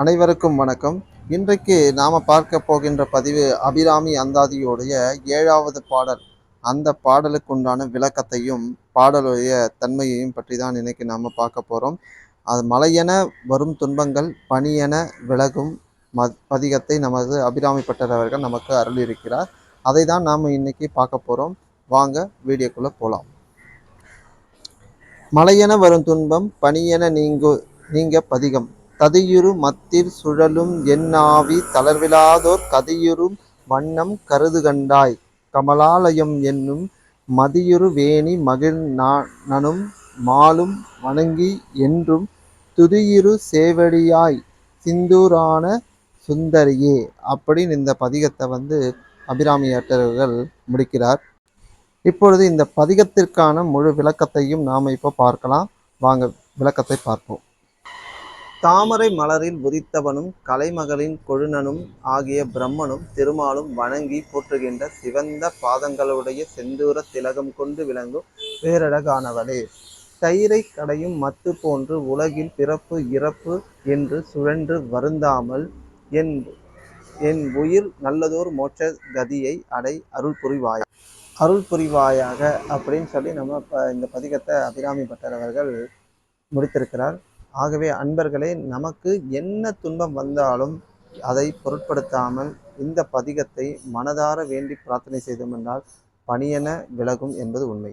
அனைவருக்கும் வணக்கம். இன்றைக்கு நாம் பார்க்க போகின்ற பதிவு அபிராமி அந்தாதியோடைய ஏழாவது பாடல். அந்த பாடலுக்குண்டான விளக்கத்தையும் பாடலுடைய தன்மையையும் பற்றி தான் இன்னைக்கு நாம் பார்க்க போகிறோம் அது மலையென வரும் துன்பங்கள் பனியென விலகும் ம பதிகத்தை நமது அபிராமி பட்டர் அவர்கள் நமக்கு அருளியிருக்கிறார். அதை தான் நாம் இன்னைக்கு பார்க்க போகிறோம் வாங்க வீடியோக்குள்ளே போகலாம் மலையென வரும் துன்பம் பனியென நீங்கு நீங்க பதிகம். ததியுறு மத்திர் சுழலும் என்னாவி தளர்விலாதோர் கதியுறும் வண்ணம் கருது கண்டாய் கமலாலயம் என்னும் மதியுறு வேணி மகிழ் நனும் மாலும் வணங்கி என்றும் துதியிரு சேவடியாய் சிந்தூரான சுந்தரியே அப்படின்னு இந்த பதிகத்தை வந்து அபிராமி முடிக்கிறார். இப்பொழுது இந்த பதிகத்திற்கான முழு விளக்கத்தையும் நாம் இப்போ பார்க்கலாம். வாங்க விளக்கத்தை பார்ப்போம். தாமரை மலரில் உதித்தவனும் கலைமகளின் கொழுநனும் ஆகிய பிரம்மனும் திருமாலும் வணங்கி போற்றுகின்ற சிவந்த பாதங்களுடைய செந்தூர திலகம் கொண்டு விளங்கும் பேரழகானவளே. தயிரை கடையும் மத்து போன்று உலகில் பிறப்பு இறப்பு என்று சுழன்று வருந்தாமல் என் என் உயிர் நல்லதோர் மோட்ச கதியை அடை அருள் புரிவாய். அருள் புரிவாயாக அப்படின்னு சொல்லி நம்ம இப்போ இந்த பதிகத்தை அபிராமி பட்டர் அவர்கள் முடித்திருக்கிறார். ஆகவே அன்பர்களே நமக்கு என்ன துன்பம் வந்தாலும் அதை பொருட்படுத்தாமல் இந்த பதிகத்தை மனதார வேண்டி பிரார்த்தனை செய்தோம் என்றால் பணியென விலகும் என்பது உண்மை.